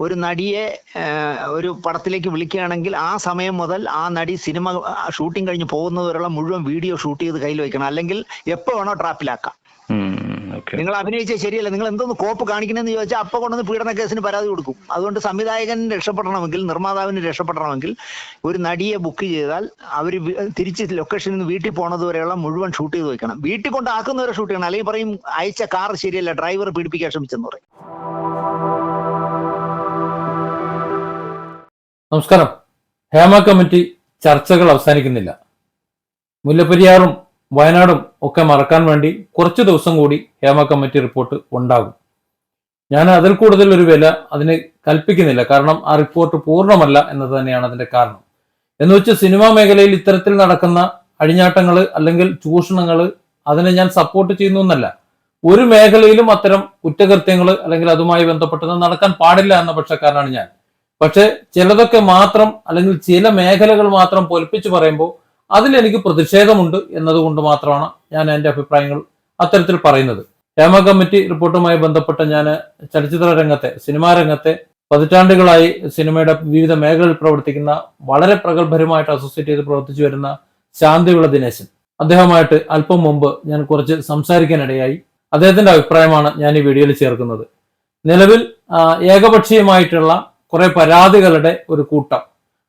ഒരു നടിയെ ഒരു പടത്തിലേക്ക് വിളിക്കുകയാണെങ്കിൽ ആ സമയം മുതൽ ആ നടി സിനിമ ഷൂട്ടിംഗ് കഴിഞ്ഞ് പോകുന്നത് വരെയുള്ള മുഴുവൻ വീഡിയോ ഷൂട്ട് ചെയ്ത് കയ്യിൽ വെക്കണം. അല്ലെങ്കിൽ എപ്പോ വേണോ ട്രാപ്പിലാക്കാം. നിങ്ങൾ അഭിനയിച്ച ശരിയല്ല. നിങ്ങൾ എന്തോന്ന് കോപ്പ് കാണിക്കണമെന്ന് ചോദിച്ചാൽ അപ്പൊ കൊണ്ടുവന്ന് പീഡന കേസിന് പരാതി കൊടുക്കും. അതുകൊണ്ട് സംവിധായകൻ രക്ഷപ്പെടണമെങ്കിൽ നിർമ്മാതാവിന് രക്ഷപ്പെടണമെങ്കിൽ ഒരു നടിയെ ബുക്ക് ചെയ്താൽ അവർ തിരിച്ച് ലൊക്കേഷനിൽ നിന്ന് വീട്ടിൽ പോണത് വരെയുള്ള മുഴുവൻ ഷൂട്ട് ചെയ്ത് വെക്കണം. വീട്ടിൽ കൊണ്ടാക്കുന്നവരെ ഷൂട്ട് ചെയ്യണം. അല്ലെങ്കിൽ പറയും അയച്ച കാർ ശരിയല്ല ഡ്രൈവർ പീഡിപ്പിക്കാൻ ശ്രമിച്ചെന്ന് പറയും. നമസ്കാരം. ഹേമ കമ്മിറ്റി ചർച്ചകൾ അവസാനിക്കുന്നില്ല. മുല്ലപ്പെരിയാറും വയനാടും ഒക്കെ മറക്കാൻ വേണ്ടി കുറച്ച് ദിവസം കൂടി ഹേമ കമ്മിറ്റി റിപ്പോർട്ട് ഉണ്ടാകും. ഞാൻ അതിൽ കൂടുതൽ ഒരു വില അതിന് കൽപ്പിക്കുന്നില്ല. കാരണം ആ റിപ്പോർട്ട് പൂർണമല്ല എന്നത് തന്നെയാണ് അതിന്റെ കാരണം. എന്ന് വെച്ച് സിനിമാ മേഖലയിൽ ഇത്തരത്തിൽ നടക്കുന്ന അഴിഞ്ഞാട്ടങ്ങൾ അല്ലെങ്കിൽ ചൂഷണങ്ങൾ അതിനെ ഞാൻ സപ്പോർട്ട് ചെയ്യുന്നു എന്നല്ല. ഒരു മേഖലയിലും അത്തരം കുറ്റകൃത്യങ്ങൾ അല്ലെങ്കിൽ അതുമായി ബന്ധപ്പെട്ടത് നടക്കാൻ പാടില്ല എന്ന പക്ഷക്കാരനാണ് ഞാൻ. പക്ഷെ ചിലതൊക്കെ മാത്രം അല്ലെങ്കിൽ ചില മേഖലകൾ മാത്രം പൊലിപ്പിച്ച് പറയുമ്പോൾ അതിൽ എനിക്ക് പ്രതിഷേധമുണ്ട് എന്നതുകൊണ്ട് മാത്രമാണ് ഞാൻ എന്റെ അഭിപ്രായങ്ങൾ അത്തരത്തിൽ പറയുന്നത്. ഹേമ കമ്മിറ്റി റിപ്പോർട്ടുമായി ബന്ധപ്പെട്ട ഞാൻ ചലച്ചിത്ര രംഗത്തെ സിനിമാ രംഗത്തെ പതിറ്റാണ്ടുകളായി സിനിമയുടെ വിവിധ മേഖലകളിൽ പ്രവർത്തിക്കുന്ന വളരെ പ്രഗത്ഭരുമായിട്ട് അസോസിയേറ്റ് ചെയ്ത് പ്രവർത്തിച്ചു വരുന്ന ശാന്തിവിള ദിനേശൻ. അദ്ദേഹമായിട്ട് അല്പം മുമ്പ് ഞാൻ കുറച്ച് സംസാരിക്കാനിടയായി. അദ്ദേഹത്തിന്റെ അഭിപ്രായമാണ് ഞാൻ ഈ വീഡിയോയിൽ ചേർക്കുന്നത്. നിലവിൽ ഏകപക്ഷീയമായിട്ടുള്ള കുറെ പരാതികളുടെ ഒരു കൂട്ടം.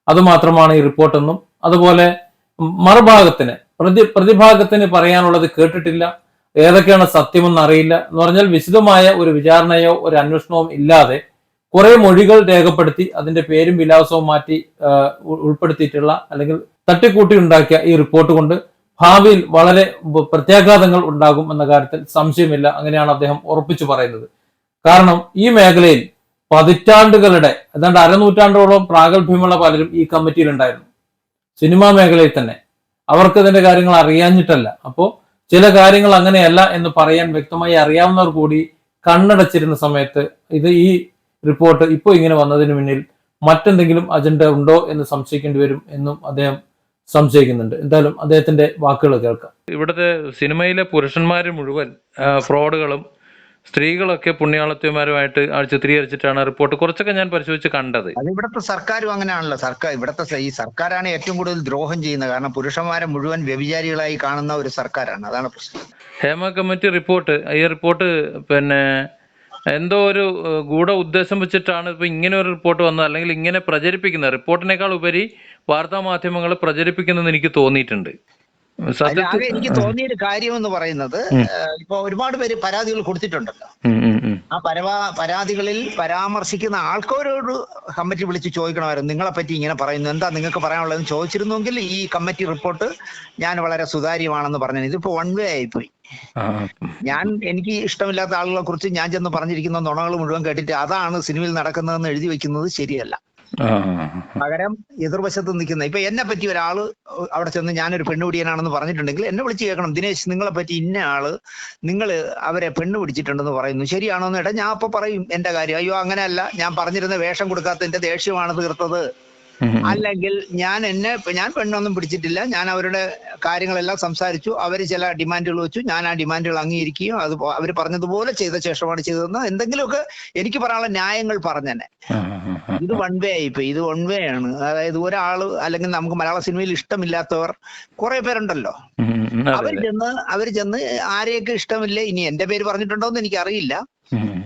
അതുമാത്രമാണ് ഈ റിപ്പോർട്ടെന്നും അതുപോലെ മറുഭാഗത്തിന് പ്രതി പ്രതിഭാഗത്തിന് പറയാനുള്ളത് കേട്ടിട്ടില്ല. ഏതൊക്കെയാണ് സത്യമെന്ന് അറിയില്ല. എന്ന് പറഞ്ഞാൽ വിശദമായ ഒരു വിചാരണയോ ഒരു അന്വേഷണവും ഇല്ലാതെ കുറെ മൊഴികൾ രേഖപ്പെടുത്തി അതിന്റെ പേരും വിലാസവും മാറ്റി ഉൾപ്പെടുത്തിയിട്ടുള്ള അല്ലെങ്കിൽ തട്ടിക്കൂട്ടി ഉണ്ടാക്കിയ ഈ റിപ്പോർട്ട് കൊണ്ട് ഭാവിയിൽ വളരെ പ്രത്യാഘാതങ്ങൾ ഉണ്ടാകും എന്ന കാര്യത്തിൽ സംശയമില്ല. അങ്ങനെയാണ് അദ്ദേഹം ഉറപ്പിച്ചു പറയുന്നത്. കാരണം ഈ മേഖലയിൽ പതിറ്റാണ്ടുകളുടെ ഏതാണ്ട് അരനൂറ്റാണ്ടോളം പ്രാഗൽഭ്യമുള്ള പലരും ഈ കമ്മിറ്റിയിൽ ഉണ്ടായിരുന്നു സിനിമാ മേഖലയിൽ തന്നെ. അവർക്ക് ഇതിന്റെ കാര്യങ്ങൾ അറിയാഞ്ഞിട്ടല്ല. അപ്പോ ചില കാര്യങ്ങൾ അങ്ങനെയല്ല എന്ന് പറയാൻ വ്യക്തമായി അറിയാവുന്നവർ കൂടി കണ്ണടച്ചിരുന്ന സമയത്ത് ഇത് ഈ റിപ്പോർട്ട് ഇപ്പോൾ ഇങ്ങനെ വന്നതിന് മുന്നിൽ മറ്റെന്തെങ്കിലും അജണ്ട ഉണ്ടോ എന്ന് സംശയിക്കേണ്ടി വരും എന്നും അദ്ദേഹം സംശയിക്കുന്നുണ്ട്. എന്തായാലും അദ്ദേഹത്തിന്റെ വാക്കുകൾ കേൾക്കാം. ഇവിടുത്തെ സിനിമയിലെ പുരുഷന്മാർ മുഴുവൻ ഫ്രോഡുകളും സ്ത്രീകളൊക്കെ പുണ്യാളത്വമാരുമായിട്ട് ചിത്രീകരിച്ചിട്ടാണ് റിപ്പോർട്ട് കുറച്ചൊക്കെ ഞാൻ പരിശോധിച്ച് കണ്ടത്. അത് ഇവിടുത്തെ സർക്കാരും അങ്ങനെയാണല്ലോ. സർക്കാർ ഇവിടുത്തെ ഈ സർക്കാരാണ് ഏറ്റവും കൂടുതൽ ദ്രോഹം ചെയ്യുന്നത്. കാരണം പുരുഷന്മാരെ മുഴുവൻ വ്യഭിചാരികളായി കാണുന്ന ഒരു സർക്കാരാണ്. അതാണ് പ്രശ്നം. ഹേമ കമ്മിറ്റി റിപ്പോർട്ട് ഈ റിപ്പോർട്ട് പിന്നെ എന്തോ ഒരു ഗൂഢ ഉദ്ദേശം വെച്ചിട്ടാണ് ഇപ്പൊ ഇങ്ങനെ ഒരു റിപ്പോർട്ട് വന്നത്. അല്ലെങ്കിൽ ഇങ്ങനെ പ്രചരിപ്പിക്കുന്നത്. റിപ്പോർട്ടിനേക്കാൾ ഉപരി വാർത്താ മാധ്യമങ്ങൾ പ്രചരിപ്പിക്കുന്നെന്ന് എനിക്ക് തോന്നിയിട്ടുണ്ട്. സത്യത്തിൽ എനിക്ക് തോന്നിയ ഒരു കാര്യം എന്ന് പറയുന്നത്. ഇപ്പൊ ഒരുപാട് പേര് പരാതികൾ കൊടുത്തിട്ടുണ്ടല്ലോ. ആ പരവാ പരാതികളിൽ പരാമർശിക്കുന്ന ആൾക്കാരോട് കമ്മിറ്റി വിളിച്ച് ചോദിക്കണമായിരുന്നു. നിങ്ങളെ പറ്റി ഇങ്ങനെ പറയുന്നു. എന്താ നിങ്ങൾക്ക് പറയാനുള്ളതെന്ന് ചോദിച്ചിരുന്നെങ്കിൽ ഈ കമ്മിറ്റി റിപ്പോർട്ട് ഞാൻ വളരെ സുതാര്യമാണെന്ന് പറഞ്ഞു ഇതിപ്പോ വൺ വേ ആയിപ്പോയി. ഞാൻ എനിക്ക് ഇഷ്ടമില്ലാത്ത ആളുകളെ കുറിച്ച് ഞാൻ ചെന്ന് പറഞ്ഞിരിക്കുന്ന നുണകൾ മുഴുവൻ കേട്ടിട്ട് അതാണ് സിനിമയിൽ നടക്കുന്നതെന്ന് എഴുതി വെക്കുന്നത് ശരിയല്ല. പകരം എതിർവശത്ത് നിൽക്കുന്ന ഇപ്പൊ എന്നെ പറ്റി ഒരാൾ അവിടെ ചെന്ന് ഞാനൊരു പെണ്ണുപിടിയനാണെന്ന് പറഞ്ഞിട്ടുണ്ടെങ്കിൽ എന്നെ വിളിച്ച് കേൾക്കണം. ദിനേശ് നിങ്ങളെ പറ്റി ഇന്ന ആൾ നിങ്ങൾ അവരെ പെണ്ണ് പിടിച്ചിട്ടുണ്ടെന്ന് പറയുന്നു. ശരിയാണോ എന്ന് ഞാൻ അപ്പൊ പറയും എന്റെ കാര്യം. അയ്യോ അങ്ങനെയല്ല. ഞാൻ പറഞ്ഞിരുന്ന വേഷം കൊടുക്കാത്തതിന്റെ ദേഷ്യമാണ് തീർത്തത്. അല്ലെങ്കിൽ ഞാൻ എന്നെ ഞാൻ പെണ്ണൊന്നും പിടിച്ചിട്ടില്ല. ഞാൻ അവരുടെ കാര്യങ്ങളെല്ലാം സംസാരിച്ചു. അവർ ചില ഡിമാൻഡുകൾ വെച്ചു. ഞാൻ ആ ഡിമാൻഡുകൾ അംഗീകരിക്കുകയും അത് അവർ പറഞ്ഞതുപോലെ ചെയ്ത ശേഷമാണ് ചെയ്തതെന്ന് എന്തെങ്കിലുമൊക്കെ എനിക്ക് പറയാനുള്ള ന്യായങ്ങൾ പറഞ്ഞെന്നെ. ഇത് വൺ വേ ആയിപ്പോ ഇത് വൺ വേ ആണ്. അതായത് ഒരാൾ അല്ലെങ്കിൽ നമുക്ക് മലയാള സിനിമയിൽ ഇഷ്ടമില്ലാത്തവർ കുറെ പേരുണ്ടല്ലോ. അവർ ചെന്ന് അവർ ചെന്ന് ആരെയൊക്കെ ഇഷ്ടമില്ല? ഇനി എന്റെ പേര് പറഞ്ഞിട്ടുണ്ടോ എന്ന് എനിക്ക്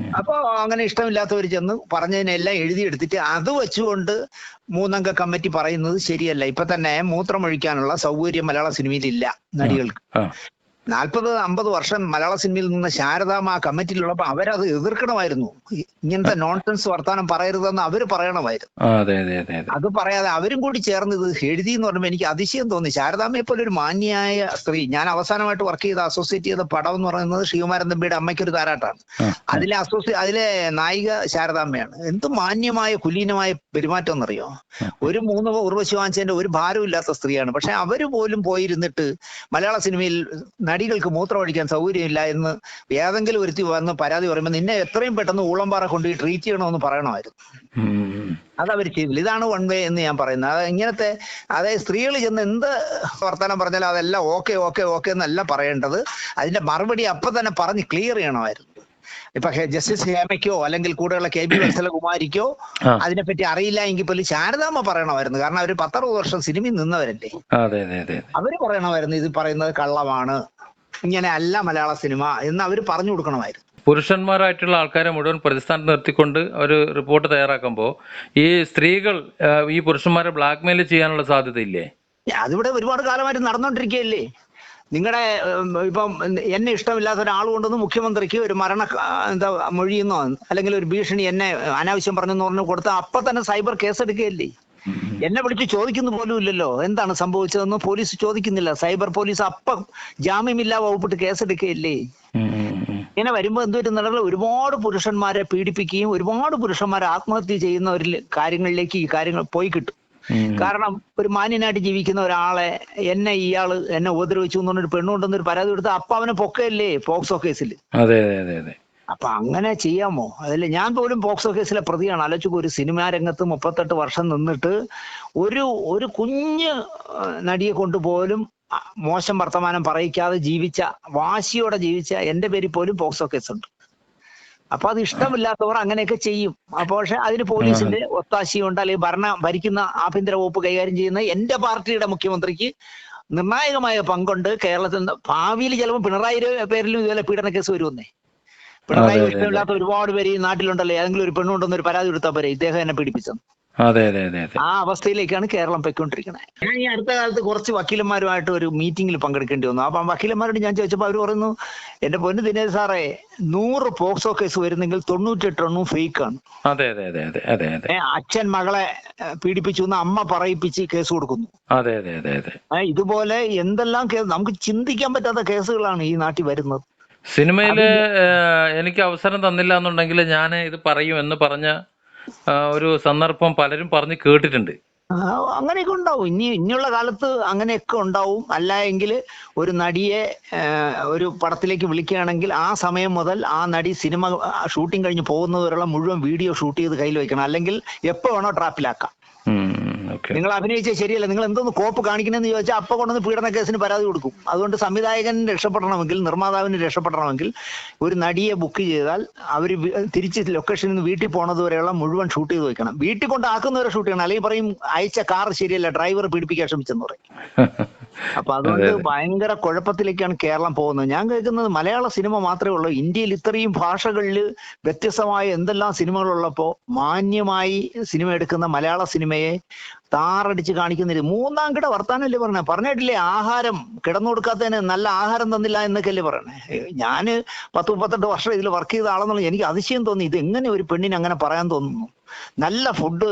അറിയില്ല ഉം, ഉം, ഉം. അപ്പൊ അങ്ങനെ ഇഷ്ടമില്ലാത്തവർ ചെന്ന് പറഞ്ഞതിനെല്ലാം എഴുതിയെടുത്തിട്ട് അത് വെച്ചുകൊണ്ട് മൂന്നംഗ കമ്മിറ്റി പറയുന്നത് ശരിയല്ല ഇപ്പൊ തന്നെ മൂത്രമൊഴിക്കാനുള്ള സൗകര്യം മലയാള സിനിമയിൽ ഇല്ല നടികൾക്ക്. നാൽപ്പത് അമ്പത് വർഷം മലയാള സിനിമയിൽ നിന്ന് ശാരദാമ ആ കമ്മിറ്റിയിലുള്ളപ്പോൾ അവരത് എതിർക്കണമായിരുന്നു. ഇങ്ങനത്തെ നോൺസെൻസ് വർത്താനം പറയരുതെന്ന് അവർ പറയണമായിരുന്നു. അതെ പറയാതെ അവരും കൂടി ചേർന്ന് ഇത് എഴുതി എന്ന് പറയുമ്പോൾ എനിക്ക് അതിശയം തോന്നി. ശാരദാമയെ പോലെ ഒരു മാന്യായ സ്ത്രീ ഞാൻ അവസാനമായിട്ട് വർക്ക് ചെയ്ത അസോസിയേറ്റ് ചെയ്ത പടം എന്ന് പറയുന്നത് ശ്രീകുമാരൻ തമ്പിയുടെ അമ്മയ്ക്കൊരു താരാട്ടാണ്. അതിലെ അസോസിയേ അതിലെ നായിക ശാരദാമ്മയാണ്. എന്ത് മാന്യമായ കുലീനമായ പെരുമാറ്റം എന്നറിയോ? ഒരു മൂന്ന് ഉർവശി വാങ്ങിച്ചതിന്റെ ഒരു ഭാരവും ഇല്ലാത്ത സ്ത്രീയാണ്. പക്ഷെ അവർ പോലും പോയിരുന്നിട്ട് മലയാള സിനിമയിൽ നടികൾക്ക് മൂത്രമൊഴിക്കാൻ സൗകര്യമില്ല എന്ന് ഏതെങ്കിലും ഒരുത്തി വന്ന് പരാതി പറയുമ്പോൾ നിന്നെ എത്രയും പെട്ടെന്ന് ഊളംപാറ കൊണ്ട് ട്രീറ്റ് ചെയ്യണമെന്ന് പറയണമായിരുന്നു. ഉം, ഉം. അത് അവർ ചെയ്തില്ല. ഇതാണ് വൺ വേ എന്ന് ഞാൻ പറയുന്നത്. അത് ഇങ്ങനത്തെ അതായത് സ്ത്രീകൾ ചെന്ന് എന്ത് വർത്തമാനം പറഞ്ഞാലും അതെല്ലാം ഓക്കെ ഓക്കെ ഓക്കെ എന്നല്ല പറയേണ്ടത്. അതിന്റെ മറുപടി അപ്പൊ തന്നെ പറഞ്ഞ് ക്ലിയർ ചെയ്യണമായിരുന്നു. ഇപ്പൊ ജസ്റ്റിസ് ഹേമയ്ക്കോ അല്ലെങ്കിൽ കൂടെയുള്ള കെ ബി വത്സലകുമാരിക്കോ. അതിനെപ്പറ്റി അറിയില്ല എങ്കിൽ പോലും ശാരദാമ്മ പറയണമായിരുന്നു. കാരണം അവർ പത്തറുപത് വർഷം സിനിമയിൽ നിന്നവരല്ലേ? അവർ പറയണമായിരുന്നു ഇത് പറയുന്നത് കള്ളമാണ്. ഇങ്ങനെ അല്ല മലയാള സിനിമ എന്ന് അവർ പറഞ്ഞു കൊടുക്കണമായിരുന്നു. പുരുഷന്മാരായിട്ടുള്ള ആൾക്കാരെ മുഴുവൻ പ്രതിസ്ഥാനത്ത് നിർത്തിക്കൊണ്ട് ഒരു റിപ്പോർട്ട് തയ്യാറാക്കുമ്പോൾ ഈ സ്ത്രീകൾ ഈ പുരുഷന്മാരെ ബ്ലാക്ക്മെയിൽ ചെയ്യാനുള്ള സാധ്യതയില്ലേ? അതിവിടെ ഒരുപാട് കാലമായിട്ട് നടന്നുകൊണ്ടിരിക്കുകയല്ലേ നിങ്ങളുടെ ഇപ്പം എന്നെ ഇഷ്ടമില്ലാത്ത ഒരാൾ കൊണ്ടുവന്ന് മുഖ്യമന്ത്രിക്ക് ഒരു മരണ എന്താ മൊഴിയുന്നോ അല്ലെങ്കിൽ ഒരു ഭീഷണി എന്നെ അനാവശ്യം പറഞ്ഞെന്ന് പറഞ്ഞു കൊടുത്താൽ അപ്പൊ തന്നെ സൈബർ കേസെടുക്കുകയല്ലേ? എന്നെ വിളിച്ച് ചോദിക്കുന്നു പോലും ഇല്ലല്ലോ. എന്താണ് സംഭവിച്ചതെന്ന് പോലീസ് ചോദിക്കുന്നില്ല. സൈബർ പോലീസ് അപ്പം ജാമ്യമില്ലാ വകുപ്പിട്ട് കേസെടുക്കുകയല്ലേ. ഇങ്ങനെ വരുമ്പോൾ എന്തുവരുന്ന ഒരുപാട് പുരുഷന്മാരെ പീഡിപ്പിക്കുകയും ഒരുപാട് പുരുഷന്മാരെ ആത്മഹത്യ ചെയ്യുന്ന ഒരു കാര്യങ്ങളിലേക്ക് ഈ കാര്യങ്ങൾ പോയി കിട്ടും. കാരണം ഒരു മാന്യനായിട്ട് ജീവിക്കുന്ന ഒരാളെ എന്നെ ഇയാൾ എന്നെ ഉപദ്രവിച്ചു എന്ന് പറഞ്ഞൊരു പെണ്ണുണ്ടെന്നൊരു പരാതി കൊടുത്ത് അപ്പൊ അവനെ പൊക്കയല്ലേ പോക്സോ കേസിൽ അതെ അതെ അതെ. അപ്പൊ അങ്ങനെ ചെയ്യാമോ? അതിൽ ഞാൻ പോലും ബോക്സ് ഓഫീസിലെ പ്രതിയാണ്. ആലോചിക്കും ഒരു സിനിമാ രംഗത്ത് മുപ്പത്തെട്ട് വർഷം നിന്നിട്ട് ഒരു ഒരു കുഞ്ഞ് നടിയെ കൊണ്ടുപോലും മോശം വർത്തമാനം പറയിക്കാതെ ജീവിച്ച വാശിയോടെ ജീവിച്ച എന്റെ പേരിൽ പോലും പോക്സോ കേസുണ്ട് അപ്പൊ അത് ഇഷ്ടമില്ലാത്തവർ അങ്ങനെയൊക്കെ ചെയ്യും. അപ്പൊ പക്ഷെ അതിന് പോലീസിന്റെ ഒത്താശയുണ്ട് അല്ലെങ്കിൽ ഭരണ ഭരിക്കുന്ന ആഭ്യന്തര വകുപ്പ് കൈകാര്യം ചെയ്യുന്ന എന്റെ പാർട്ടിയുടെ മുഖ്യമന്ത്രിക്ക് നിർണായകമായ പങ്കുണ്ട് കേരളത്തിൽ ഭാവിയിൽ ചിലപ്പോൾ പിണറായി പേരിലും ഇതുപോലെ പീഡന കേസ് വരുമെന്നേ. പിണറായി. ഇഷ്ടമില്ലാത്ത ഒരുപാട് പേര് ഈ നാട്ടിലുണ്ടല്ലോ? ഏതെങ്കിലും ഒരു പെണ്ണുണ്ടെന്ന് ഒരു പരാതി കൊടുത്താൽ പോരെ? ഇദ്ദേഹം എന്നെ പിടിപ്പിച്ചത് അതെ അതെ അതെ ആ അവസ്ഥയിലേക്കാണ് കേരളം പൊയ്ക്കൊണ്ടിരിക്കുന്നത് ഞാൻ ഈ അടുത്ത കാലത്ത് കുറച്ച് വക്കീലന്മാരുമായിട്ട് ഒരു മീറ്റിംഗിൽ പങ്കെടുക്കേണ്ടി വന്നു. അപ്പൊ വക്കീലന്മാരോട് ഞാൻ ചോദിച്ചപ്പോൾ അവർ പറയുന്നു എന്റെ പൊന്നു ദിനേശ് സാറേ നൂറ് പോക്സോ കേസ് വരുന്നെങ്കിൽ തൊണ്ണൂറ്റെട്ടെണ്ണവും ഫേക്ക് ആണ് അതെ അതെ അതെ അതെ അതെ. അതെ അച്ഛൻ മകളെ പീഡിപ്പിച്ചു എന്ന് അമ്മ പറയിപ്പിച്ച് കേസ് കൊടുക്കുന്നു. അതെ അതെ അതെ അതെ. ഇതുപോലെ എന്തെല്ലാം കേസ് നമുക്ക് ചിന്തിക്കാൻ പറ്റാത്ത കേസുകളാണ് ഈ നാട്ടിൽ വരുന്നത്. സിനിമയിൽ എനിക്ക് അവസരം തന്നില്ല എന്നുണ്ടെങ്കിൽ ഞാൻ ഇത് പറയും എന്ന് പറഞ്ഞ ഒരു സന്ദർഭം പലരും പറഞ്ഞ് കേട്ടിട്ടുണ്ട്. അങ്ങനെയൊക്കെ ഉണ്ടാവും. ഇനി ഇനിയുള്ള കാലത്ത് അങ്ങനെയൊക്കെ ഉണ്ടാവും. അല്ല എങ്കിൽ ഒരു നടിയെ ഒരു പടത്തിലേക്ക് വിളിക്കുകയാണെങ്കിൽ ആ സമയം മുതൽ ആ നടി സിനിമ ഷൂട്ടിംഗ് കഴിഞ്ഞ് പോകുന്നതുവരെയുള്ള മുഴുവൻ വീഡിയോ ഷൂട്ട് ചെയ്ത് കയ്യിൽ വെക്കണം അല്ലെങ്കിൽ എപ്പോ വേണോ ട്രാപ്പിലാക്കാം. നിങ്ങൾ അഭിനയിച്ച ശരിയല്ല. നിങ്ങൾ എന്തോന്ന് കോപ്പ് കാണിക്കണമെന്ന് ചോദിച്ചാൽ അപ്പൊ കൊണ്ടുവന്ന് പീഡന കേസിന് പരാതി കൊടുക്കും. അതുകൊണ്ട് സംവിധായകൻ രക്ഷപ്പെടണമെങ്കിൽ നിർമ്മാതാവിന് രക്ഷപ്പെടണമെങ്കിൽ ഒരു നടിയെ ബുക്ക് ചെയ്താൽ അവർ തിരിച്ച് ലൊക്കേഷനിൽ നിന്ന് വീട്ടിൽ പോണത് വരെയുള്ള മുഴുവൻ ഷൂട്ട് ചെയ്ത് വെക്കണം. വീട്ടിൽ കൊണ്ട് ആക്കുന്നവരെ ഷൂട്ട് ചെയ്യണം. അല്ലെങ്കിൽ പറയും അയച്ച കാർ ശരിയല്ല ഡ്രൈവർ പീഡിപ്പിക്കാൻ ശ്രമിച്ചെന്ന് പറയും. അപ്പൊ അതുകൊണ്ട് ഭയങ്കര കുഴപ്പത്തിലേക്കാണ് കേരളം പോകുന്നത്. ഞാൻ കേൾക്കുന്നത് മലയാള സിനിമ മാത്രമേ ഉള്ളൂ. ഇന്ത്യയിൽ ഇത്രയും ഭാഷകളിൽ വ്യത്യസ്തമായ എന്തെല്ലാം സിനിമകളുള്ളപ്പോ മാന്യമായി സിനിമ എടുക്കുന്ന മലയാള സിനിമയെ താറടിച്ച് കാണിക്കുന്നില്ല. മൂന്നാം കിട വർത്താനല്ലേ പറഞ്ഞ? പറഞ്ഞിട്ടില്ലേ ആഹാരം കിടന്നു കൊടുക്കാത്തതിന് നല്ല ആഹാരം തന്നില്ല എന്നൊക്കെയല്ലേ പറയണേ ഞാൻ പത്ത് മുപ്പത്തെട്ട് വർഷം ഇതിൽ വർക്ക് ചെയ്ത ആളെന്നുള്ള എനിക്ക് അതിശയം തോന്നി. ഇത് എങ്ങനെ ഒരു പെണ്ണിന് അങ്ങനെ പറയാൻ തോന്നുന്നു? നല്ല ഫുഡ്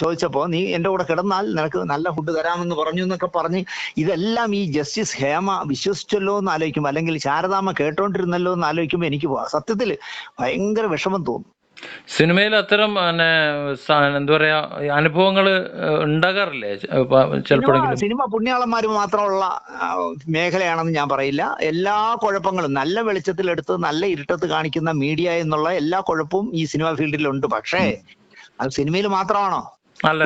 ചോദിച്ചപ്പോ നീ എന്റെ കൂടെ കിടന്നാൽ നിനക്ക് നല്ല ഫുഡ് തരാമെന്ന് പറഞ്ഞു എന്നൊക്കെ പറഞ്ഞ് ഇതെല്ലാം ഈ ജസ്റ്റിസ് ഹേമ വിശ്വസിച്ചല്ലോ എന്ന് ആലോചിക്കുമ്പോൾ അല്ലെങ്കിൽ ശാരദാമ്മ കേട്ടോണ്ടിരുന്നല്ലോ എന്ന് ആലോചിക്കുമ്പോൾ എനിക്ക് സത്യത്തിൽ ഭയങ്കര വിഷമം തോന്നും. സിനിമയിൽ അത്തരം പിന്നെ എന്താ പറയാ അനുഭവങ്ങൾ ഉണ്ടാകാറില്ലേ? സിനിമ ചിലപ്പോഴെങ്കിലും. സിനിമ പുണ്യാളന്മാർ മാത്രമുള്ള മേഖലയാണെന്ന് ഞാൻ പറയില്ല. എല്ലാ കുഴപ്പങ്ങളും നല്ല വെളിച്ചത്തിൽ എടുത്ത് നല്ല ഇരുട്ടത്ത് കാണിക്കുന്ന മീഡിയ എന്നുള്ള എല്ലാ കുഴപ്പവും ഈ സിനിമ ഫീൽഡിലുണ്ട്. പക്ഷേ അത് സിനിമയിൽ മാത്രമാണോ?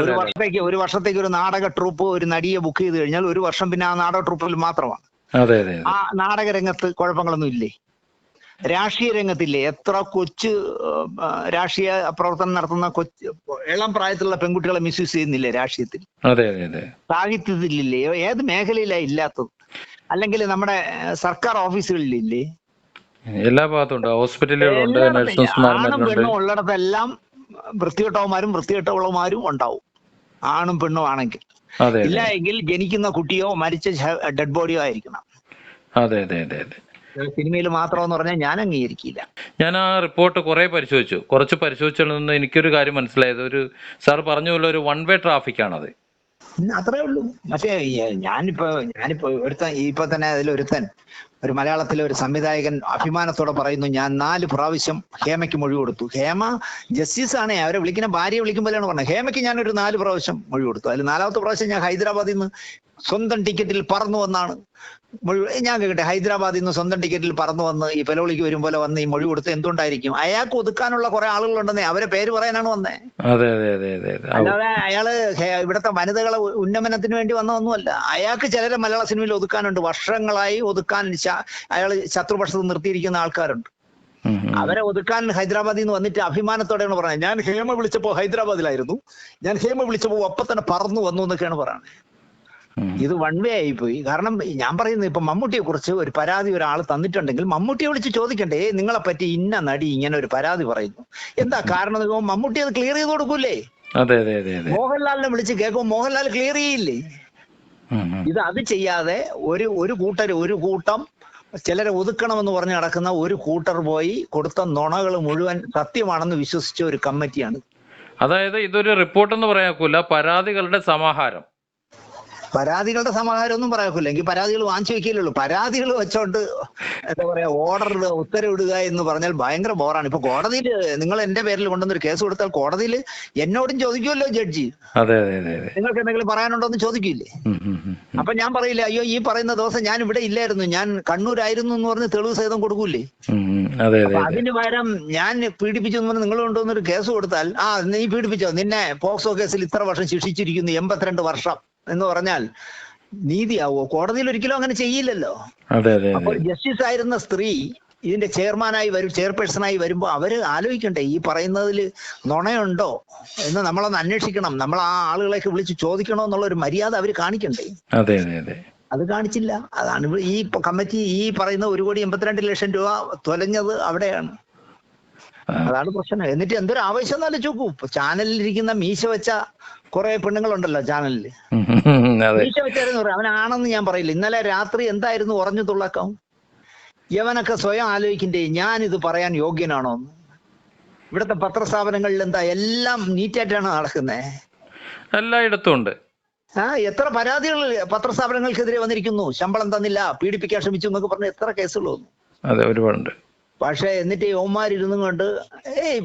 ഒരു. വർഷത്തേക്ക് ഒരു വർഷത്തേക്ക് ഒരു നാടക ട്രൂപ്പ് ഒരു നടിയെ ബുക്ക് ചെയ്ത് കഴിഞ്ഞാൽ ഒരു വർഷം പിന്നെ ആ നാടക ട്രൂപ്പിൽ മാത്രമാണ്. ആ നാടക രംഗത്ത് കുഴപ്പങ്ങളൊന്നും ഇല്ലേ? രാഷ്ട്രീയ രംഗത്തില്ലേ എത്ര കൊച്ച് രാഷ്ട്രീയ പ്രവർത്തനം നടത്തുന്ന കൊച്ച് ഇളം പ്രായത്തിലുള്ള പെൺകുട്ടികളെ മിസ്യൂസ് ചെയ്യുന്നില്ലേ രാഷ്ട്രീയത്തിൽ? അതെ അതെ അതെ. സാഹിത്യത്തിലില്ലേ? ഏത് മേഖലയിലാ ഇല്ലാത്തത്? അല്ലെങ്കിൽ നമ്മുടെ സർക്കാർ ഓഫീസുകളിലില്ലേ? എല്ലാ ഭാഗത്തും ഉണ്ട് ഹോസ്പിറ്റലുകളുണ്ട് എല്ലായിടത്തും ആണും നഴ്സസ്മാരുണ്ട് പെണ്ണും ഉള്ളിടത്തെല്ലാം വൃത്തികെട്ടവന്മാരും വൃത്തികെട്ടവളമാരും ഉണ്ടാവും ആണും പെണ്ണും ആണെങ്കിൽ. ഇല്ല എങ്കിൽ ജനിക്കുന്ന കുട്ടിയോ മരിച്ച ഡെഡ് ബോഡിയോ ആയിരിക്കണം. അതെ അതെ അതെ അതെ. സിനിമയിൽ മാത്രമെന്ന് പറഞ്ഞാൽ ഞാൻ അംഗീകരിക്കില്ല. ഞാൻ ആ റിപ്പോർട്ട് കുറെ പരിശോധിച്ചു. കുറച്ച് പരിശോധിച്ചതിൽ നിന്ന് എനിക്കൊരു കാര്യം മനസ്സിലായത്. ഒരു സാർ പറഞ്ഞ പോലെ ഒരു വൺ വേ ട്രാഫിക് ആണത് അത്രേ ഉള്ളൂ. മറ്റേ ഈ, ഞാനിപ്പോ ഞാനിപ്പോ ഒരുത്തൻ ഇപ്പൊ തന്നെ അതിൽ ഒരുത്തൻ ഒരു മലയാളത്തിലെ ഒരു സംവിധായകൻ അഭിമാനത്തോടെ പറയുന്നു ഞാൻ നാല് പ്രാവശ്യം ഹേമയ്ക്ക് മൊഴി കൊടുത്തു. ഹേമ ജസ്റ്റിസ് ആണ് അവരെ വിളിക്കുന്ന ഭാര്യയെ വിളിക്കുമ്പോഴാണ് പറഞ്ഞത്. ഹേമയ്ക്ക് ഞാൻ ഒരു നാല് പ്രാവശ്യം മൊഴി കൊടുത്തു. അതിൽ നാലാമത്തെ പ്രാവശ്യം ഞാൻ ഹൈദരാബാദിൽ നിന്ന് സ്വന്തം ടിക്കറ്റിൽ പറന്നു വന്നാണ്. ഞാൻ കേട്ടെ ഹൈദരാബാദിൽ നിന്ന് സ്വന്തം ടിക്കറ്റിൽ പറന്നു വന്ന് ഈ പെലോളിക്ക് വരും പോലെ വന്ന് ഈ മൊഴി കൊടുത്ത് എന്തുകൊണ്ടായിരിക്കും അയാൾക്ക് ഒതുക്കാനുള്ള കുറെ ആളുകളുണ്ടെന്നേ. അവരെ പേര് പറയാനാണ് വന്നേ. അല്ലാതെ അയാൾ ഇവിടത്തെ വനിതകളെ ഉന്നമനത്തിന് വേണ്ടി വന്നതൊന്നുമല്ല. അയാൾക്ക് ചിലരെ മലയാള സിനിമയിൽ ഒതുക്കാനുണ്ട്. വർഷങ്ങളായി ഒതുക്കാൻ അയാൾ ശത്രുപക്ഷത്ത് നിർത്തിയിരിക്കുന്ന ആൾക്കാരുണ്ട്. അവരെ ഒതുക്കാൻ ഹൈദരാബാദിൽ നിന്ന് വന്നിട്ട് അഭിമാനത്തോടെയാണ് പറഞ്ഞത്. ഞാൻ ഹേമ വിളിച്ചപ്പോ ഹൈദരാബാദിലായിരുന്നു. ഞാൻ ഹേമ വിളിച്ചപ്പോ ഒപ്പം തന്നെ പറന്നു വന്നു എന്നൊക്കെയാണ് പറയുന്നത്. ഇത് വൺ വേ ആയിപ്പോയി. കാരണം ഞാൻ പറയുന്നത് ഇപ്പൊ മമ്മൂട്ടിയെ കുറിച്ച് ഒരു പരാതി ഒരാൾ തന്നിട്ടുണ്ടെങ്കിൽ മമ്മൂട്ടിയെ വിളിച്ച് ചോദിക്കണ്ടേ നിങ്ങളെ പറ്റി ഇന്ന നടി ഇങ്ങനെ ഒരു പരാതി പറയുന്നു. എന്താ കാരണം? മമ്മൂട്ടി അത് ക്ലിയർ ചെയ്ത് കൊടുക്കൂലേ? അതെ അതെ അതെ അതെ. മോഹൻലാലിനെ വിളിച്ച് കേൾക്കും മോഹൻലാൽ ക്ലിയർ ചെയ്യില്ലേ. ഇത് അത് ചെയ്യാതെ ഒരു ഒരു കൂട്ടർ ഒരു കൂട്ടം ചിലരെ ഒതുക്കണമെന്ന് പറഞ്ഞ് നടക്കുന്ന ഒരു കൂട്ടർ പോയി കൊടുത്ത നുണകൾ മുഴുവൻ സത്യമാണെന്ന് വിശ്വസിച്ച ഒരു കമ്മിറ്റിയാണ്. അതായത് ഇതൊരു റിപ്പോർട്ട് എന്ന് പറയാക്കൂല പരാതികളുടെ സമാഹാരം. പരാതികളുടെ സമാഹാരം ഒന്നും പറയാക്കില്ല എങ്കിൽ പരാതികൾ വാങ്ങിച്ചു വെക്കില്ലല്ലോ പരാതികൾ വെച്ചോണ്ട് എന്താ പറയാ ഓർഡർ ഉത്തരവിടുക എന്ന് പറഞ്ഞാൽ ഭയങ്കര ബോറാണ് ഇപ്പൊ കോടതിയിൽ നിങ്ങൾ എന്റെ പേരിൽ കൊണ്ടുവന്നൊരു കേസ് കൊടുത്താൽ കോടതിയിൽ എന്നോടും ചോദിക്കുമല്ലോ ജഡ്ജി. നിങ്ങൾക്ക് എന്തെങ്കിലും പറയാനുണ്ടോ എന്ന് ചോദിക്കില്ലേ. അപ്പൊ ഞാൻ പറയില്ല അയ്യോ ഈ പറയുന്ന ദിവസം ഞാൻ ഇവിടെ ഇല്ലായിരുന്നു. ഞാൻ കണ്ണൂരായിരുന്നു എന്ന് പറഞ്ഞ് തെളിവ് സഹിതം കൊടുക്കൂലേ അതിന് പകരം ഞാൻ പീഡിപ്പിച്ചു എന്ന് പറഞ്ഞ് നിങ്ങൾ കൊണ്ടുവന്നൊരു കേസ് കൊടുത്താൽ ആ നീ പീഡിപ്പിച്ചോ? നിന്നെ പോക്സോ കേസിൽ ഇത്ര വർഷം ശിക്ഷിച്ചിരിക്കുന്നു എൺപത്തിരണ്ട് വർഷം. എന്ന് പറഞ്ഞാൽ നീതിയാവോ? കോടതിയിൽ ഒരിക്കലും അങ്ങനെ ചെയ്യില്ലല്ലോ. അപ്പോൾ ജസ്റ്റിസ് ആയിരുന്ന സ്ത്രീ ഇതിന്റെ ചെയർമാനായി വരും ചെയർപേഴ്സണായി വരുമ്പോൾ അവർ ആലോചിക്കണ്ടേ ഈ പറയുന്നതിൽ നുണയുണ്ടോ എന്ന് നമ്മളൊന്ന് അന്വേഷിക്കണം. നമ്മൾ ആ ആളുകളെയൊക്കെ വിളിച്ച് ചോദിക്കണോ എന്നുള്ള ഒരു മര്യാദ അവർ കാണിക്കണ്ടേ? അതെ അതെ അതെ. അത് കാണിച്ചില്ല. അതാണ് ഈ കമ്മിറ്റി ഈ പറയുന്ന ഒരു കോടി എൺപത്തിരണ്ട് ലക്ഷം രൂപ തൊലഞ്ഞത് അവിടെയാണ്. അതാണ് പ്രശ്നം. എന്നിട്ട് എന്തൊരു ആവേശം എന്നാലും ചോക്കൂ ചാനലിൽ ഇരിക്കുന്ന മീശ വെച്ച കുറെ പെണ്ണുങ്ങളുണ്ടല്ലോ ചാനലിൽ മീശ വെച്ചായിരുന്നു പറയാം. അവനാണെന്ന് ഞാൻ പറയില്ല. ഇന്നലെ രാത്രി എന്തായിരുന്നു ഉറഞ്ഞു തുള്ളക്കം യവനൊക്കെ സ്വയം ആലോചിക്കണ്ടേ ഞാൻ ഇത് പറയാൻ യോഗ്യനാണോ എന്ന്? ഇവിടുത്തെ പത്രസ്ഥാപനങ്ങളിൽ എന്താ എല്ലാം നീറ്റായിട്ടാണ് നടക്കുന്നത് എല്ലായിടത്തും ഉണ്ട്. ആ എത്ര പരാതികൾ പത്രസ്ഥാപനങ്ങൾക്കെതിരെ വന്നിരിക്കുന്നു? ശമ്പളം തന്നില്ല പീഡിപ്പിക്കാൻ ശ്രമിച്ചു എന്നൊക്കെ പറഞ്ഞ് എത്ര കേസുകൾ വന്നു? അതെ ഒരുപാടുണ്ട്. പക്ഷെ എന്നിട്ട് ഈ ഓന്മാരിരുന്നും കൊണ്ട് ഏയ്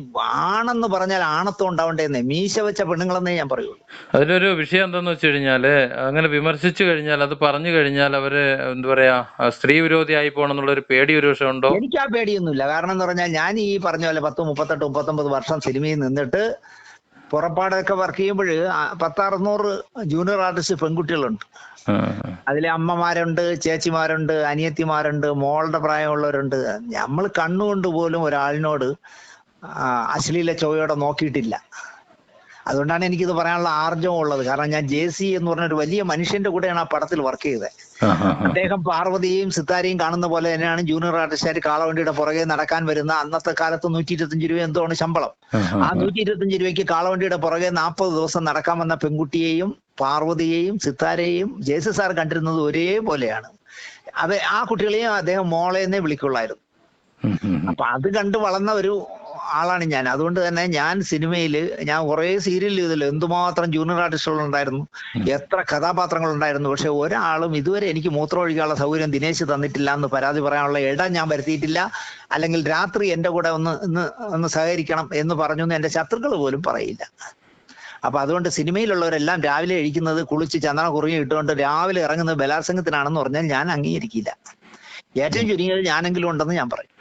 ആണെന്ന് പറഞ്ഞാൽ ആണത്വം ഉണ്ടാവണ്ടേന്നേ. മീശ വെച്ച പെണ്ണുങ്ങളെന്നേ ഞാൻ പറയുള്ളൂ. അതിലൊരു വിഷയം എന്താണെന്ന് വെച്ച് കഴിഞ്ഞാൽ അങ്ങനെ വിമർശിച്ചു കഴിഞ്ഞാൽ അത് പറഞ്ഞു കഴിഞ്ഞാൽ അവർ എന്താ പറയാ സ്ത്രീ വിരോധി ആയി പോണെന്നുള്ള ഒരു പേടി ഒരു പക്ഷെ ഉണ്ടോ? എനിക്ക് ആ പേടിയൊന്നുമില്ല. കാരണം എന്ന് പറഞ്ഞാൽ ഞാൻ ഈ പറഞ്ഞ പോലെ പത്ത് മുപ്പത്തെട്ട് മുപ്പത്തൊമ്പത് വർഷം സിനിമയിൽ നിന്നിട്ട് പുറപ്പാടൊക്കെ വർക്ക് ചെയ്യുമ്പോൾ പത്തറുന്നൂറ് ജൂനിയർ ആർട്ടിസ്റ്റ് പെൺകുട്ടികളുണ്ട്. അതിലെ അമ്മമാരുണ്ട് ചേച്ചിമാരുണ്ട് അനിയത്തിമാരുണ്ട് മോളുടെ പ്രായമുള്ളവരുണ്ട്. നമ്മൾ കണ്ണുകൊണ്ട് പോലും ഒരാളിനോട് അശ്ലീല ചൊവ്വയോടെ നോക്കിയിട്ടില്ല. അതുകൊണ്ടാണ് എനിക്കിത് പറയാനുള്ള ആർജവം ഉള്ളത്. കാരണം ഞാൻ ജെ സി എന്ന് പറഞ്ഞ ഒരു വലിയ മനുഷ്യന്റെ കൂടെയാണ് ആ പടത്തിൽ വർക്ക് ചെയ്തത്. അദ്ദേഹം പാർവതിയെയും സിത്താരെയും കാണുന്ന പോലെ തന്നെയാണ് ജൂനിയർ ആർട്ടിസ്റ്റായിട്ട് കാളവണ്ടിയുടെ പുറകെ നടക്കാൻ വരുന്ന അന്നത്തെ കാലത്ത് നൂറ്റി ഇരുപത്തഞ്ച് രൂപ എന്തോ ആണ് ശമ്പളം. ആ, നൂറ്റി ഇരുപത്തഞ്ച് രൂപയ്ക്ക് കാളവണ്ടിയുടെ പുറകെ നാൽപ്പത് ദിവസം നടക്കാൻ വന്ന പെൺകുട്ടിയെയും പാർവതിയെയും സിത്താരെയും ജേസി സാർ കണ്ടിരുന്നത് ഒരേപോലെയാണ്. അത് ആ കുട്ടികളെയും അദ്ദേഹം മോളെ എന്നേ വിളിക്കുള്ളായിരുന്നു. അപ്പൊ അത് കണ്ട് വളർന്ന ഒരു ആളാണ് ഞാൻ. അതുകൊണ്ട് തന്നെ ഞാൻ സിനിമയിൽ ഞാൻ കുറേ സീരിയൽ ചെയ്തല്ലോ. എന്തുമാത്രം ജൂനിയർ ആർട്ടിസ്റ്റുകൾ ഉണ്ടായിരുന്നു എത്ര കഥാപാത്രങ്ങൾ ഉണ്ടായിരുന്നു പക്ഷെ ഒരാളും ഇതുവരെ എനിക്ക് മൂത്രം ഒഴിക്കാനുള്ള സൗകര്യം ദിനേശ് തന്നിട്ടില്ല എന്ന് പരാതി പറയാനുള്ള ഇടം ഞാൻ വരുത്തിയിട്ടില്ല. അല്ലെങ്കിൽ രാത്രി എന്റെ കൂടെ ഒന്ന് ഒന്ന് ഒന്ന് സഹകരിക്കണം എന്ന് പറഞ്ഞു എന്ന് എന്റെ ശത്രുക്കൾ പോലും പറയില്ല. അപ്പൊ അതുകൊണ്ട് സിനിമയിലുള്ളവരെല്ലാം രാവിലെ കഴിക്കുന്നത് കുളിച്ച് ചന്ദന കുറുങ്ങി ഇട്ടുകൊണ്ട് രാവിലെ ഇറങ്ങുന്നത് ബലാത്സംഗത്തിനാണെന്ന് പറഞ്ഞാൽ ഞാൻ അംഗീകരിക്കില്ല. ഏറ്റവും ചുരുങ്ങിയത് ഞാനെങ്കിലും ഉണ്ടെന്ന് ഞാൻ പറയും.